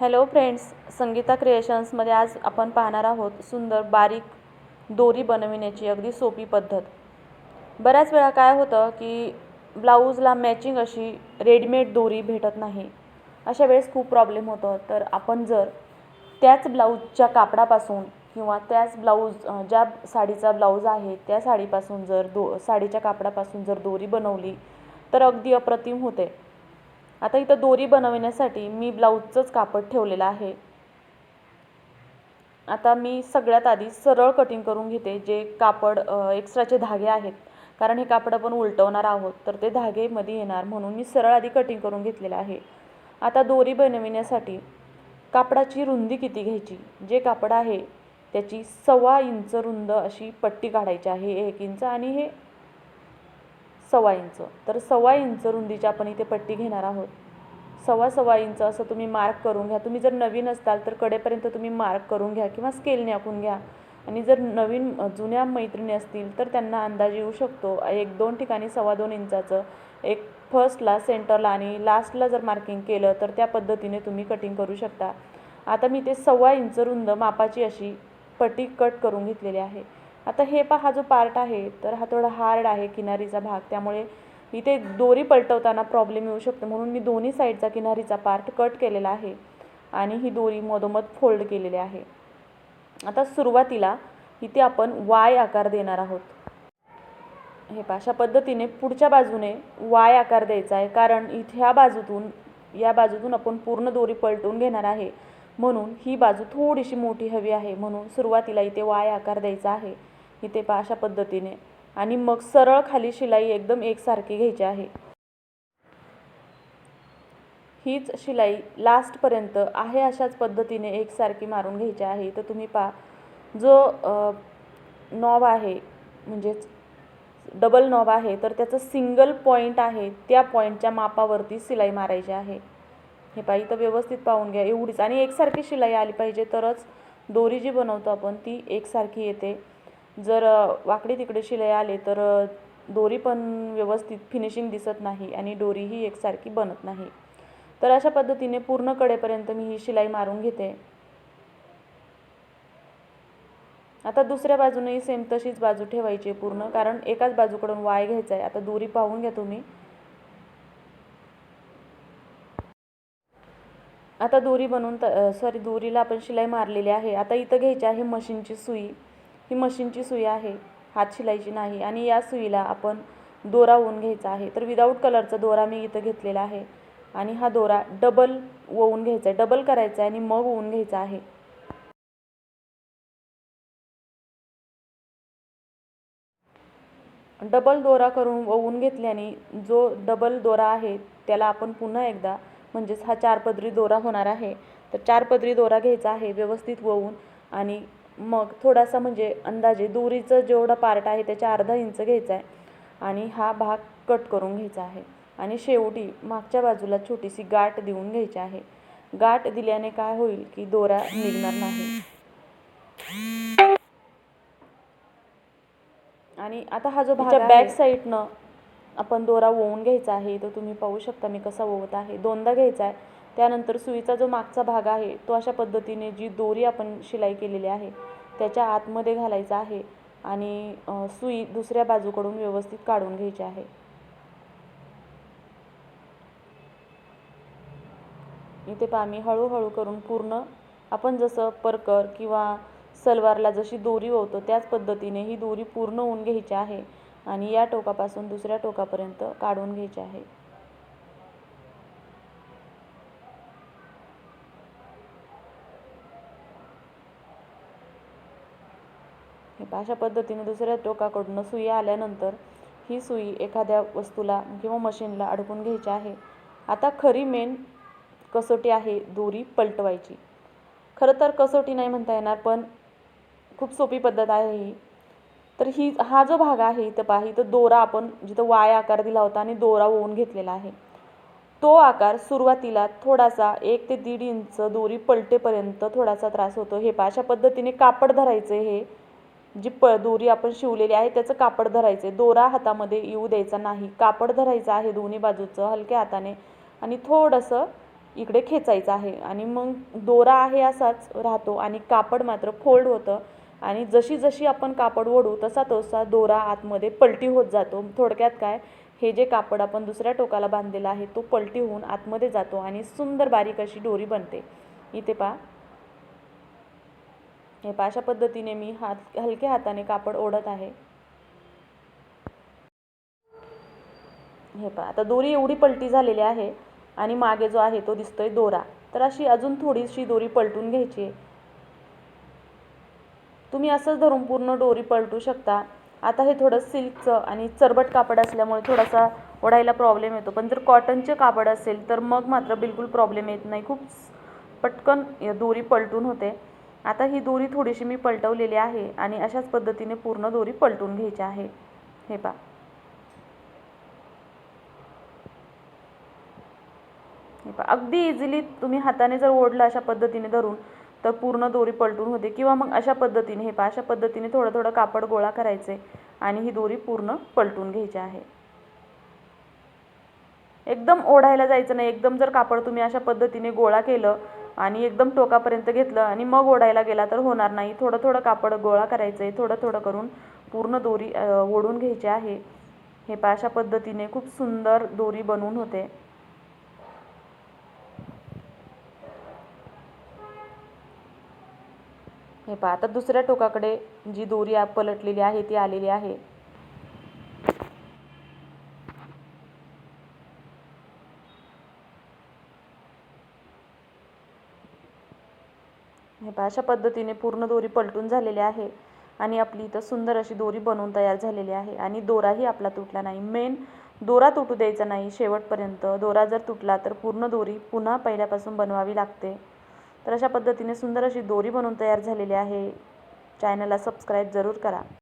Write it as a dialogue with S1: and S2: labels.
S1: Hello friends Sangeeta क्रिएशन्समध्ये आज आपण पाहणार आहोत सुंदर बारीक दोरी बनविण्याची अगदी सोपी पद्धत. बऱ्याच वेळा काय होतं की ब्लाऊजला मॅचिंग अशी रेडीमेड दोरी भेटत नाही. अशा वेळेस खूप प्रॉब्लेम होतो. तर आपण जर त्याच ब्लाऊजच्या कापडापासून किंवा त्याच ब्लाऊज ज्या साडीचा ब्लाऊज आहे त्या साडीपासून जर दो साडीच्या कापडापासून जर दोरी बनवली तर अगदी अप्रतिम होते. आता इथं दोरी बनवण्यासाठी मी ब्लाऊजचंच कापड ठेवलेलं आहे. आता मी सगळ्यात आधी सरळ कटिंग करून घेते जे कापड एक्स्ट्राचे धागे आहेत. कारण हे कापड आपण उलटवणार आहोत तर ते धागेमध्ये येणार म्हणून मी सरळ आधी कटिंग करून घेतलेलं आहे. आता दोरी बनविण्यासाठी कापडाची रुंदी किती घ्यायची? जे कापड आहे त्याची सव्वा इंच रुंद अशी पट्टी काढायची आहे एक इंच आणि हे सव्वा इंच. तर सव्वा इंच रुंदीची आपण इथे पट्टी घेणार आहोत. सव्वा सव्वा इंच असं तुम्ही मार्क करून घ्या. तुम्ही जर नवीन असताल तर कडेपर्यंत तुम्ही मार्क करून घ्या किंवा स्केलने आखून घ्या. आणि जर नवीन जुन्या मैत्रिणी असतील तर त्यांना अंदाज येऊ शकतो. एक दोन ठिकाणी सव्वा दोन इंचाचं. एक फर्स्टला सेंटरला आणि लास्टला जर मार्किंग केलं तर त्या पद्धतीने तुम्ही कटिंग करू शकता. आता मी ते सव्वा इंच रुंद मापाची अशी पट्टी कट करून घेतलेली आहे. आता हे पहा हा जो पार्ट आहे तर हा थोडा हार्ड आहे किनारीचा भाग. त्यामुळे इथे दोरी पलटवताना प्रॉब्लेम येऊ शकतो. म्हणून मी दोन्ही साईडचा किनारीचा पार्ट कट केलेला आहे आणि ही दोरी मधोमध फोल्ड केलेली आहे. आता सुरुवातीला इथे आपण वाय आकार देणार आहोत. हे पहा अशा पद्धतीने पुढच्या बाजूने वाय आकार द्यायचा आहे. कारण इथे ह्या बाजूतून या बाजूतून आपण पूर्ण दोरी पलटून घेणार आहे. म्हणून ही बाजू थोडीशी मोठी हवी आहे. म्हणून सुरुवातीला इथे वाय आकार द्यायचा आहे. इथे पहा अशा पद्धतीने. आणि मग सरळ खाली शिलाई एकदम एकसारखी घ्यायची आहे. हीच शिलाई लास्टपर्यंत आहे अशाच पद्धतीने एकसारखी मारून घ्यायची आहे. तर तुम्ही पहा जो नॉब आहे म्हणजेच डबल नॉब आहे तर त्याचं सिंगल पॉईंट आहे त्या पॉईंटच्या मापावरती शिलाई मारायची आहे. हे पाहि तर व्यवस्थित पाहून घ्या एवढीच. आणि एकसारखी शिलाई आली पाहिजे तरच दोरी जी बनवतो आपण ती एकसारखी येते. जर वाकडे तिकडे शिलाई आले तर दोरी पण व्यवस्थित फिनिशिंग दिसत नाही आणि दोरीही एकसारखी बनत नाही. तर अशा पद्धतीने पूर्ण कडेपर्यंत मी ही शिलाई मारून घेते. आता दुसऱ्या बाजूनेही सेम तशीच बाजू ठेवायची आहे पूर्ण कारण एकाच बाजूकडून वाय घ्यायचा आहे आता दोरी पाहून घ्या तुम्ही. आता दोरी बनवून त सॉरी दोरीला आपण शिलाई मारलेली आहे. आता इथं घ्यायची आहे मशीनची सुई. ही मशीनची सुई आहे. हात शिलाईची नाही आणि या सुईला आपण दोरा ओवून घ्यायचा आहे. तर विदाऊट कलरचा दोरा मी इथं घेतलेला आहे. आणि हा दोरा डबल ओवून घ्यायचा आहे. डबल करायचा आहे आणि मग ओवून घ्यायचा आहे. डबल दोरा करून ओवून घेतल्याने जो डबल दोरा आहे त्याला आपण पुन्हा एकदा म्हणजेच हा चार पदरी दोरा होणार आहे. तर चार पदरी दोरा घ्यायचा आहे व्यवस्थित ओवून आणि मग थोडासा म्हणजे अंदाजे दोरीचं जेवढा पार्ट आहे त्याच्या अर्धा इंच घ्यायचा आहे. आणि हा भाग कट करून घ्यायचा आहे. आणि शेवटी मागच्या बाजूला छोटीशी गाठ देऊन घ्यायची आहे. गाठ दिल्याने काय होईल की दोरा निघणार नाही. आणि आता हा जो भाग बॅक साईडनं आपण दोरा ओवून घ्यायचा आहे तो तुम्ही पाहू शकता मी कसा ओवत आहे. दोनदा घ्यायचा आहे. त्यानंतर सुईचा जो मागचा भाग आहे तो अशा पद्धतीने जी दोरी आपण शिलाई केलेली आहे त्याच्या आतमध्ये घालायचा आहे आणि सुई दुसऱ्या बाजूकडून व्यवस्थित काढून घ्यायची आहे. इथे पहा मी हळूहळू करून पूर्ण आपण जसं परकर किंवा सलवारला जशी दोरी ओवतो त्याच पद्धतीने ही दोरी पूर्ण होऊन घ्यायची आहे आणि या टोकापासून दुसऱ्या टोकापर्यंत काढून घ्यायची आहे. अशा पद्धतीने दुसऱ्या टोकाकडून सुई आल्यानंतर ही सुई एखाद्या वस्तूला किंवा मशीनला अडकून घ्यायची आहे. आता खरी मेन कसोटी आहे दोरी पलटवायची. खरं तर कसोटी नाही म्हणता येणार पण खूप सोपी पद्धत आहे ही. तर ही हा जो भाग आहे इथं पहा इथं दोरा आपण जिथं वाय आकार दिला होता आणि दोरा ओवून घेतलेला आहे. तो आकार सुरुवातीला थोडासा एक ते दीड इंच दोरी पलटेपर्यंत थोडासा त्रास होतो. हे पहा अशा पद्धतीने कापड धरायचं हे. जी प दोरी आपण शिवलेली आहे त्याचं कापड धरायचं आहे. दोरा हातामध्ये येऊ द्यायचा नाही. कापड धरायचं आहे दोन्ही बाजूचं हलक्या हाताने. आणि थोडंसं इकडे खेचायचं आहे. आणि मग दोरा आहे असाच राहतो. आणि कापड मात्र फोल्ड होतं. आणि जशी जशी आपण कापड ओढू तसा तसा दोरा आतमध्ये पलटी होत जातो. थोडक्यात काय? हे जे कापड आपण दुसऱ्या टोकाला बांधलेलं आहे तो पलटी होऊन आतमध्ये जातो आणि सुंदर बारीक अशी दोरी बनते. इथे पहा. हे पहा अशा पद्धतीने मी हात हलक्या हाताने कापड ओढत आहे. हे पहा आता दोरी एवढी पलटी झालेली आहे आणि मागे जो आहे तो दिसतोय दोरा. तर अशी अजून थोडीशी दोरी पलटून घ्यायची आहे. तुम्ही असंच धरून पूर्ण दोरी पलटू शकता. आता हे थोडं सिल्कचं आणि चरबट कापड असल्यामुळे थोडासा ओढायला प्रॉब्लेम येतो. पण जर कॉटनचे कापड असेल तर मग मात्र बिलकुल प्रॉब्लेम येत नाही. खूप पटकन दोरी पलटून होते. आता ही दोरी थोडीशी मी पलटवलेली आहे आणि अशाच पद्धतीने पूर्ण दोरी पलटून घ्यायची आहे. हे पा हे पहा. अगदी इझिली तुम्ही हाताने जर ओढलं अशा पद्धतीने धरून तर पूर्ण दोरी पलटून होते. किंवा मग अशा पद्धतीने हे पहा अशा पद्धतीने थोडं थोडं कापड गोळा करायचे आणि ही दोरी पूर्ण पलटून घ्यायची आहे. एकदम ओढायला जायचं नाही. एकदम जर कापड तुम्ही अशा पद्धतीने गोळा केलं आणि एकदम टोकापर्यंत घेतलं आणि मग ओढायला गेला तर होणार नाही. थोडं थोडं कापड गोळा करायचं आहे थोडं थोडं करून पूर्ण दोरी ओढून घ्यायची आहे. हे पा अशा पद्धतीने खूप सुंदर दोरी बनवून होते. हे पहा आता दुसऱ्या टोकाकडे जी दोरी पलटलेली आहे ती आलेली आहे. हे पहा अशा पद्धतीने पूर्ण दोरी पलटून झालेली आहे आणि आपली इथं सुंदर अशी दोरी बनवून तयार झालेली आहे आणि दोराही आपला तुटला नाही. मेन दोरा तुटू द्यायचा नाही शेवटपर्यंत. दोरा जर तुटला तर पूर्ण दोरी पुन्हा पहिल्यापासून बनवावी लागते. तर अशा पद्धतीने सुंदर अशी दोरी बनवून तयार झालेली आहे. चॅनलला सबस्क्राईब जरूर करा.